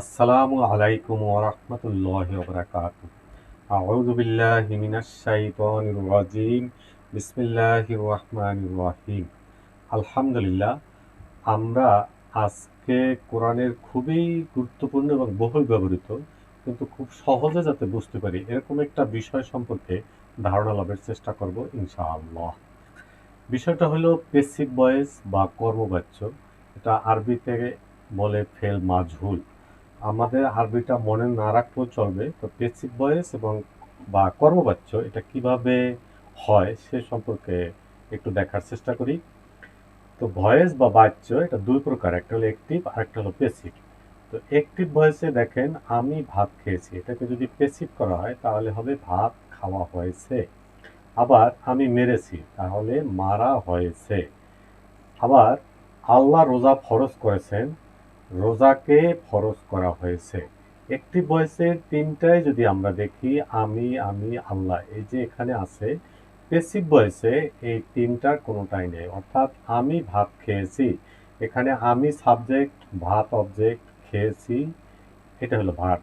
আসসালামু আলাইকুম ওরহমতুল্লাহ বরকাত আউযু বিল্লাহি মিনাশ শাইতানির রাজিম। বিসমিল্লাহির রহমানির রহিম। আলহামদুলিল্লাহ, আমরা আজকে কোরআনের খুবই গুরুত্বপূর্ণ এবং বহুল ব্যবহৃত কিন্তু খুব সহজে যাতে বুঝতে পারি, এরকম একটা বিষয় সম্পর্কে ধারণা লাভের চেষ্টা করব ইনশাআল্লাহ। বিষয়টা হলো পেসিভ ভয়েস বা কর্মবাচ্য। এটা আরবিতে বলে ফেল মাজহুল। আমাদের আরবিটা মনে না রাখলেও চলবে। তো পেসিভ ভয়েস এবং বা কর্মবাচ্য এটা কীভাবে হয় সে সম্পর্কে একটু দেখার চেষ্টা করি। তো ভয়েস বা বাচ্য এটা দুই প্রকার, একটা হলো অ্যাক্টিভ আর একটা হলো পেসিভ তো অ্যাক্টিভ ভয়েসে দেখেন, আমি ভাত খেয়েছি। এটাকে যদি পেসিভ করা হয়, তাহলে হবে ভাত খাওয়া হয়েছে। আবার আমি মেরেছি, তাহলে মারা হয়েছে। আবার আল্লাহ রোজা ফরজ করেছেন রোজাকে ফরজ করা হয়েছে। একটি ভয়েসের তিনটায় যদি আমরা দেখি, আমি আমি, আল্লাহ, এই যে এখানে আছে পেসিভ ভয়েসে এই তিনটার কোনোটাই নেই। অর্থাৎ আমি ভাত খেয়েছি, এখানে আমি সাবজেক্ট ভাত অবজেক্ট খেয়েছি, এটা হলো ভাত।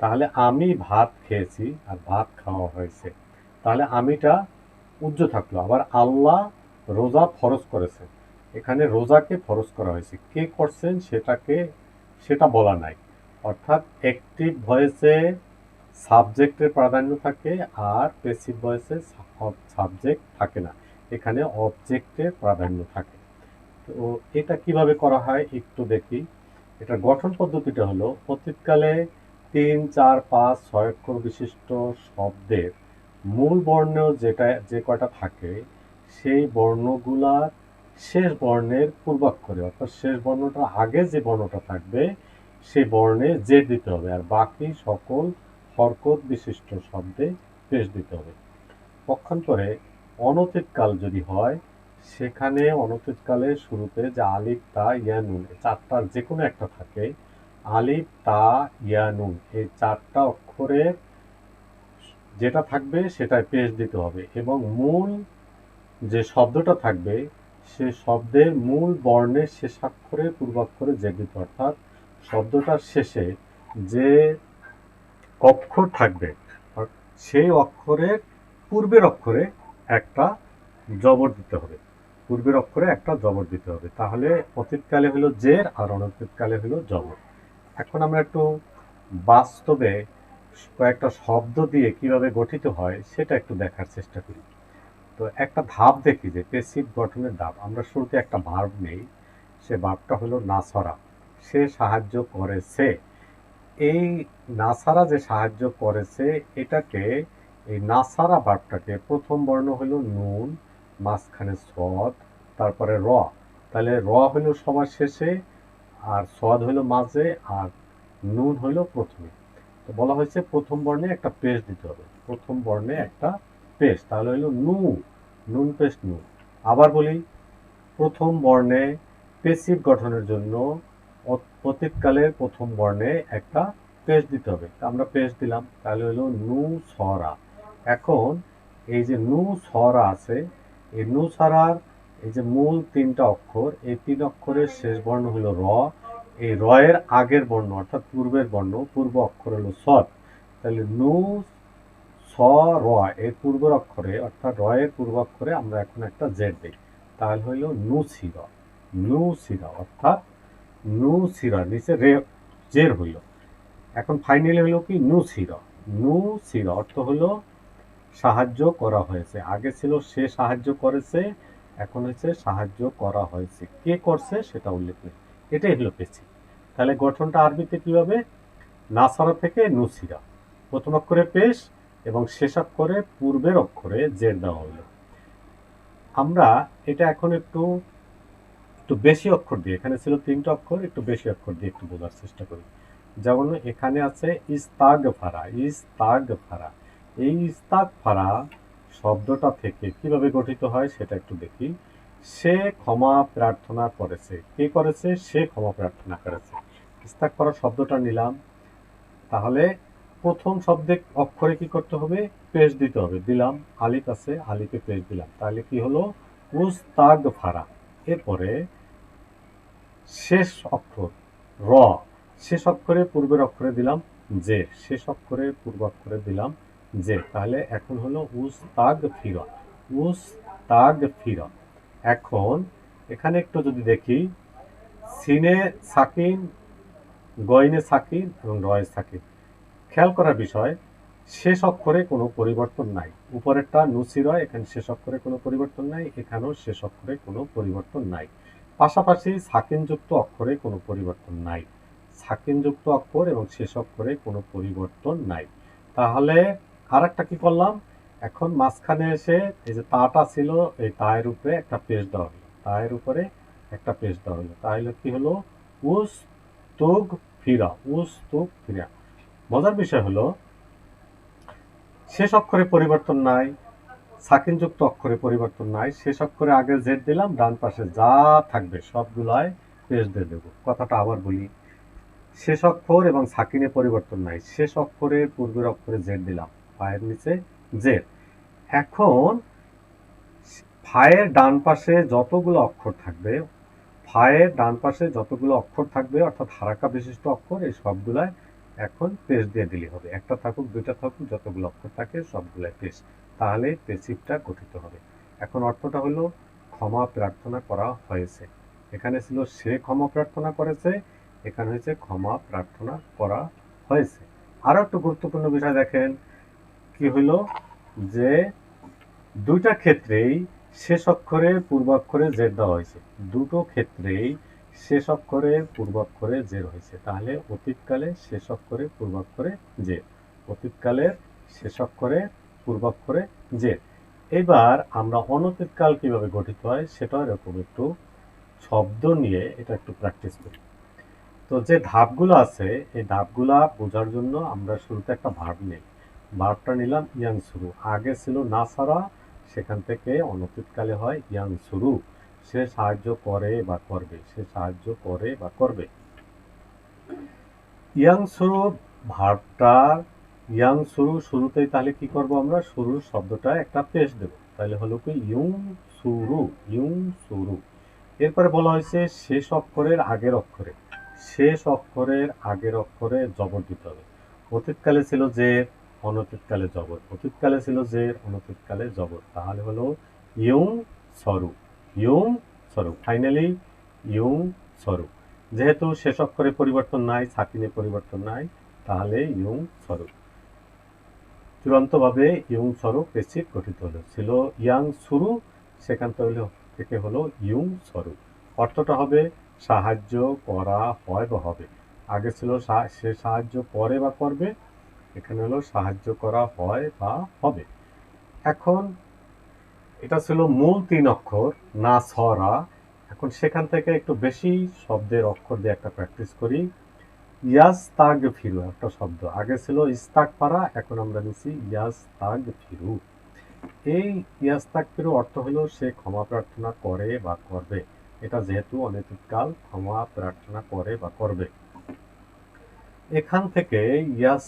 তাহলে আমি ভাত খেয়েছি আর ভাত খাওয়া হয়েছে। তাহলে আমিটা উজ্জ্ব থাকল, আবার আল্লাহ রোজা ফরজ করেছেন এখানে রোজাকে ফরজ করা হয়েছে। কে করছেন সেটাকে, সেটা বলা নাই। অর্থাৎ অ্যাক্টিভ ভয়েসে সাবজেক্টের প্রাধান্য থাকে আর পেসিভ ভয়েসে সাবজেক্ট থাকে না। এখানে অবজেক্টের প্রাধান্য থাকে। তো এটা কীভাবে করা হয় একটু দেখি। এটা গঠন পদ্ধতিটা হলো, অতীতকালে তিন, চার, পাঁচ, ছয় অক্ষর বিশিষ্ট শব্দের মূল বর্ণ যেটা, যে কয়টা থাকে, সেই বর্ণগুলার শেষ বর্ণের পূর্বাক্ষরে, অর্থাৎ শেষ বর্ণটা আগে যে বর্ণটা থাকবে, সেই বর্ণে জে দিতে হবে, আর বাকি সকল হরকত বিশিষ্ট শব্দে পেশ দিতে হবে। পক্ষান্তরে অনতীতকাল যদি হয়, সেখানে অনতীতকালের শুরুতে যে আলিফ, তা ইয়ানুন চারটার যে কোনো একটা থাকে, আলিফ, তা ইয়ানুন এই চারটা অক্ষরের যেটা থাকবে সেটাই পেশ দিতে হবে এবং মূল যে শব্দটা থাকবে সে শব্দের মূল বর্ণের শেষাক্ষরে পূর্বাক্ষরে জেগিত অর্থাৎ শব্দটার শেষে যে অক্ষর থাকবে সেই অক্ষরের পূর্বের অক্ষরে একটা জবর দিতে হবে। পূর্বের অক্ষরে একটা জবর দিতে হবে। তাহলে অতীতকালে হলো জের আর অনতীতকালে হলো জবর। এখন আমরা একটু বাস্তবে কয়েকটা শব্দ দিয়ে কীভাবে গঠিত হয় সেটা একটু দেখার চেষ্টা করি। তো একটা ধাপ দেখি যে পেসিভ গঠনের ধাপ। আমরা শুরুতে একটা ভার্ব নেই, সে ভার্বটা হলো নাসরা। সে সাহায্য করেছে। এই নাসারা যে সাহায্য করেছে, এটাকে এই নাসারা ভার্বটাকে প্রথম বর্ণ হলো নুন, মাঝখানে সদ, তারপরে র। তাহলে র হলো সবার শেষে, আর সদ হলো মাঝে, আর নুন হলো প্রথমে। তো বলা হয়েছে প্রথম বর্ণে একটা পেশ দিতে হবে। প্রথম বর্ণে একটা পেশ তাহলে হলো নু নুন পেশ নু আবার বলি, প্রথম বর্ণে পেসিভ গঠনের জন্য অতীতকালের প্রথম বর্ণে একটা পেশ দিতে হবে। আমরা পেশ দিলাম, তাহলে হলো নু সরা এখন এই যে নু সরা আছে, এই নু সরার এই যে মূল তিনটা অক্ষর, এই তিন অক্ষরের শেষ বর্ণ হলো র, এই র এর আগের বর্ণ, অর্থাৎ পূর্বের বর্ণ, পূর্ব অক্ষর হলো সৎ তাহলে নু স, র এর পূর্বের অক্ষরে অর্থাৎ র এর পূর্ব অক্ষরে আমরা এখন একটা জেড দিই তাহলে হইল নু সির নু সিরা অর্থাৎ নু সিরা নিচে রে, জের হইল। এখন ফাইনালি হইল কি? নু সির নু সির অর্থ হলো সাহায্য করা হয়েছে। আগে ছিল সে সাহায্য করেছে, এখন হচ্ছে সাহায্য করা হয়েছে। কে করছে সেটা উল্লেখ নেই। এটাই হলো পেছি তাহলে গঠনটা আরবিতে কি হবে নাসারা থেকে নুসিরা প্রথম অক্ষরে পেশ এবং শেষ অক্ষরে পূর্বের অক্ষরে জের দেওয়া হলো। আমরা এটা এখন একটু একটু বেশি অক্ষর দিয়ে এখানে ছিল তিনটা অক্ষর, একটু বেশি অক্ষর দিয়ে একটু বোঝার চেষ্টা করি। যেমন এখানে আছে ইস্তাগ ফারা ইস্তাগ ফারা এই ইস্তাগ ফারা শব্দটা থেকে কীভাবে গঠিত হয় সেটা একটু দেখি। সে ক্ষমা প্রার্থনা করেছে। কে করেছে? সে ক্ষমা প্রার্থনা করেছে। ইস্তাক করা শব্দটা নিলাম। তাহলে প্রথম শব্দে অক্ষরে কি করতে হবে? পেশ দিতে হবে। দিলাম, আলিফ আছে, আলিফে পেশ দিলাম। তাহলে কি হলো? উস্তাগ ফারা এরপরে শেষ অক্ষর, র। শেষ অক্ষরে পূর্বের অক্ষরে দিলাম যে শেষ অক্ষরে পূর্বাক্ষরে দিলাম যে তাহলে এখন হলো উস তাগ ফির উস তাগ ফির এখন এখানে একটু যদি দেখি, সিনে সাকিন, গয়নে সাকিন এবং রয়ে সাকিন। খেয়াল করার বিষয়, শেষ অক্ষরে কোনো পরিবর্তন নাই। উপরেরটা নুসিরয় এখানে শেষ অক্ষরে কোনো পরিবর্তন নাই, এখানেও শেষ অক্ষরে কোনো পরিবর্তন নাই। পাশাপাশি সাকিনযুক্ত অক্ষরে কোনো পরিবর্তন নাই। সাকিনযুক্ত অক্ষর এবং শেষ অক্ষরে কোনো পরিবর্তন নাই। তাহলে আর একটা কি করলাম? এখন মাঝখানে এসে এই যে তাটা ছিল, এই তায়ের উপরে একটা পেজ দেওয়া হলো। তায়ের উপরে একটা পেজ দেওয়া হলো। তাহলে কি হলো? উস তুগ ফিরা, উস তুগ ফিরা। মজার বিষয় হলো, শেষ অক্ষরে পরিবর্তন নাই, সাকিনযুক্ত অক্ষরে পরিবর্তন নাই, শেষ অক্ষরে আগে জেড দিলাম, ডান পাশে যা থাকবে সবগুলাই পেজ দিয়ে দেবো। কথাটা আবার বলি, শেষ অক্ষর এবং সাকিনে পরিবর্তন নাই, শেষ অক্ষরের পূর্বের অক্ষরে জেড দিলাম, পায়ের নিচে জেড এখন ফায়ের ডান পাশে যতগুলো অক্ষর থাকবে ফায়ের ডান পাশে যতগুলো অক্ষর থাকবে, অর্থাৎ হারাকা বিশিষ্ট অক্ষর, এই সবগুলাই এখন পেজ দিয়ে দিলে হবে। একটা থাকুক, দুইটা থাকুক, যতগুলো অক্ষর থাকে সবগুলাই পেজ তাহলে পেসিভটা গঠিত হবে। এখন অর্থটা হলো ক্ষমা প্রার্থনা করা হয়েছে। এখানে ছিল সে ক্ষমা প্রার্থনা করেছে, এখানে হয়েছে ক্ষমা প্রার্থনা করা হয়েছে। আরও একটু গুরুত্বপূর্ণ বিষয় দেখেন, কি হলো? যে দুইটা ক্ষেত্রেই শেষ অক্ষরে পূর্বাক্ষরে জেদ দেওয়া হয়েছে। দুটো ক্ষেত্রেই শেষ অক্ষরে পূর্বাক্ষরে জের হয়েছে। তাহলে অতীতকালে শেষ অক্ষরে পূর্বাক্ষরে জের। অতীতকালের শেষ অক্ষরে পূর্বাক্ষরে জের। এবার আমরা অনতীতকাল কীভাবে গঠিত হয় সেটা এরকম একটু শব্দ নিয়ে এটা একটু প্র্যাকটিস করি। তো যে ধাপগুলো আছে, এই ধাপগুলা বোঝার জন্য আমরা শুরুতে একটা ভার্ব নিই। ভার্বটা নিলাম ইয়াং শুরু আগে ছিল না সারা সেখান থেকে অনতীতকালে হয় ইয়াং শুরু সে সাহায্য করে বা করবে, সে সাহায্য করে বা করবে। ইয়াং শুরু ভার্বটার ইয়াং শুরু শুরুতেই তাহলে কি করব আমরা? শুরুর শব্দটা একটা পেশ দেব। তাহলে হলো কি ইউং শুরু ইউং শুরু এরপরে বলা হয়েছে শেষ অক্ষরের আগের অক্ষরে। শেষ অক্ষরের আগের অক্ষরে জবর দিতে হবে। অতীতকালে ছিল যে, অনতীতকালে জবর। অতীতকালে ছিল যে, অনতীতকালে জবর। তাহলে হলো ইউং সরু ইউং সরু ফাইনালি ইয়ং স্বরূপ। যেহেতু শেষ অক্ষরে পরিবর্তন নাই, সাকিনে পরিবর্তন নাই, তাহলে ইয়ং স্বরূপ। চূড়ান্তভাবে ইয়ং স্বরূপ পেসিভ গঠিত হলো। ছিল ইয়াং শুরু সেখান থেকে হলো ইয়ং স্বরূপ। অর্থটা হবে সাহায্য করা হয় বা হবে। আগে ছিল সে সাহায্য করে বা করবে, এখানে হলো সাহায্য করা হয় বা হবে। এখন এটা ছিল মূল তিন অক্ষর, না সরা এখন সেখান থেকে একটু বেশি শব্দের অক্ষর দিয়ে একটা প্র্যাকটিস করি। ইয়াস তাগ ফিরু একটা শব্দ। আগে ছিল ইস্তাক পারা এখন আমরা নিচ্ছি ইয়াস তাগ ফিরু এই ইয়াস তাগ ফিরু অর্থ হলো সে ক্ষমা প্রার্থনা করে বা করবে। এটা যেহেতু অনৈতিককাল, ক্ষমা প্রার্থনা করে বা করবে। এখান থেকে ইয়াস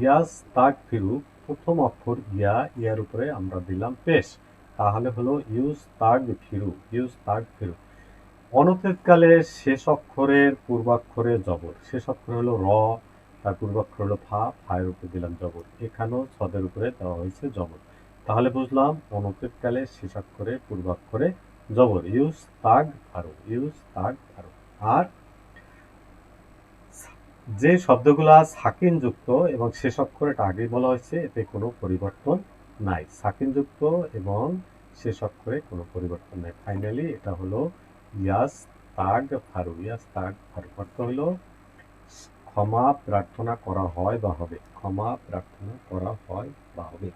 ইয়াস তাগ ফিরু প্রথম অক্ষর ইয়া, ইয়ার উপরে আমরা দিলাম পেশ। তাহলে হলো ইউজ তাগ ফিরু, ইউজ তাগ ফিরু। অনতীতকালে শেষ অক্ষরের পূর্বাক্ষরে জবর শেষ অক্ষর হলো র, তার পূর্বাক্ষর হলো ফা, ফায়ের উপরে দিলাম জবর এখানেও ছদের উপরে দেওয়া হয়েছে জবর তাহলে বুঝলাম অনতীতকালে শেষ অক্ষরে পূর্বাক্ষরে জবর ইউজ তাগ ফারু, ইউজ তাগ ফারু। আর যে শব্দগুলা সাকিন যুক্ত এবং শেষ অক্ষরটা আগেই বলা হয়েছে, এতে কোনো পরিবর্তন নাই। সাকিন যুক্ত এবং শেষ অক্ষরে কোনো পরিবর্তন নাই। ফাইনালি এটা হলো ইয়াস তাগ ফারু। ইয়াস তাগ ফারু অর্থ হলো ক্ষমা প্রার্থনা করা হয় বা হবে। ক্ষমা প্রার্থনা করা হয় বা হবে।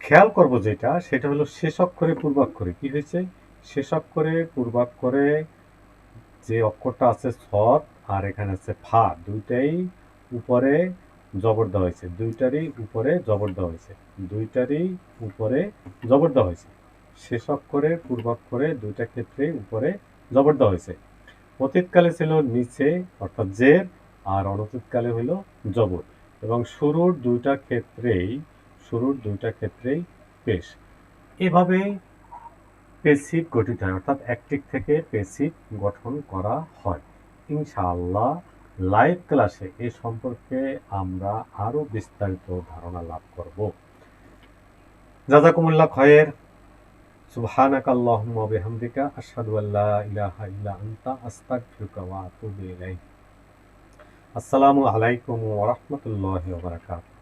খেয়াল করব যেটা, সেটা হলো শেষ অক্ষরে পূর্বাক্ষরে কি হয়েছে? শেষ অক্ষরে পূর্বাক্ষরে যে অক্ষরটা আছে সৎ আর এখানে আছে ফা। দুইটাই উপরে জবর দেওয়া হয়েছে। দুইটারই উপরে জবর দেওয়া হয়েছে। দুইটারই উপরে জবর দেওয়া হয়েছে। শেষ অক্ষরে পূর্বাক্ষরে দুইটা ক্ষেত্রে উপরে জবর দেওয়া হয়েছে। অতীতকালে ছিল নিচে, অর্থাৎ জের, আর অনতীতকালে হইল জবর। এবং শুরুর দুইটা ক্ষেত্রেই, শুরুর দুইটা ক্ষেত্রেই পেশ। এভাবে পেসিভ গঠিত হয়, অর্থাৎ একটিক থেকে পেসিভ গঠন করা হয়। ইনশাআল্লাহ লাইভ ক্লাসে এ সম্পর্কে আমরা আরও বিস্তারিত ধারণা লাভ করব। জাজাকুমুল্লাহ খয়ের। আসসালামু আলাইকুম ওয়া রাহমাতুল্লাহি ওয়া বারাকাতুহু।